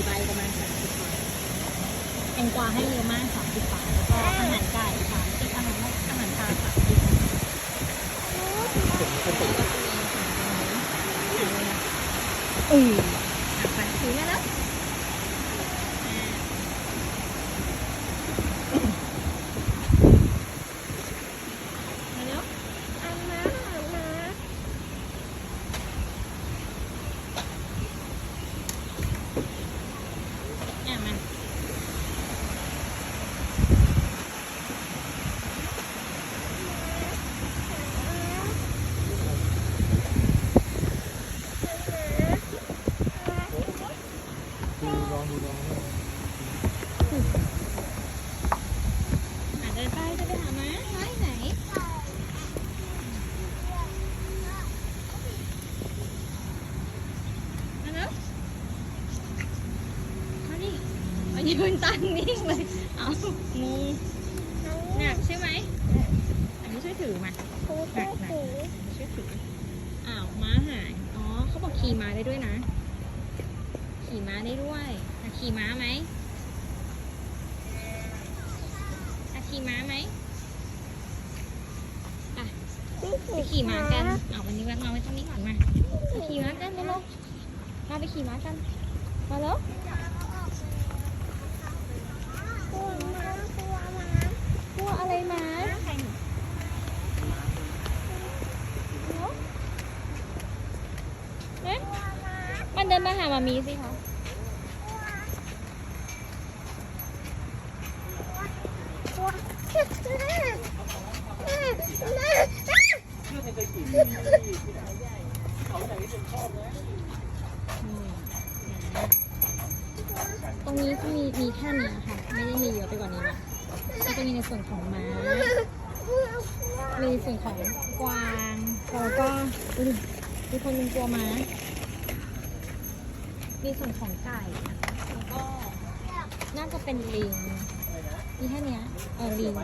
ี่ใบประมาณสามสิบบาทแตงกวาให้เยอะมากสามสิบบาทแล้วก็อาหารไก่สามสิบอาหารอาหารปลาสามสิบ มายืนตั้งนิ่งเลย เอางงหนักใช่ไหม อันนี้ช่วยถือมาครูช่วยถือช่วยถือ อ้าวม้าหาย อ๋อเขาบอกขี่ม้าได้ด้วยนะ ขี่ม้าได้ด้วยอะขี่ม้าไหมอะขี่ม้าไหมไปขี่ม้ากัน เอาวันนี้วันมาไว้ตรงนี้ก่อนมาไปขี่ม้ากันเร็วๆมาไปขี่ม้ากัน มาแล้ว กลัวม้ากลัวม้าก ลัวอะไรม้าเอ๊ะ มันเดินมาหามามีสิคะกลัวอืมตรงนี้ก็มีมีแค่นี้ค่ะ ไม่ได้มีเยอะไปกว่านี้นะก็จะมีในส่วนของม้า มีส่วนของกวางแล้วก็ดูดิมีคนหนึงกลัวม้า มีส่วนของไก่แล้วก็น่าจะเป็นลิงมีแค่เนี้ยเออลิง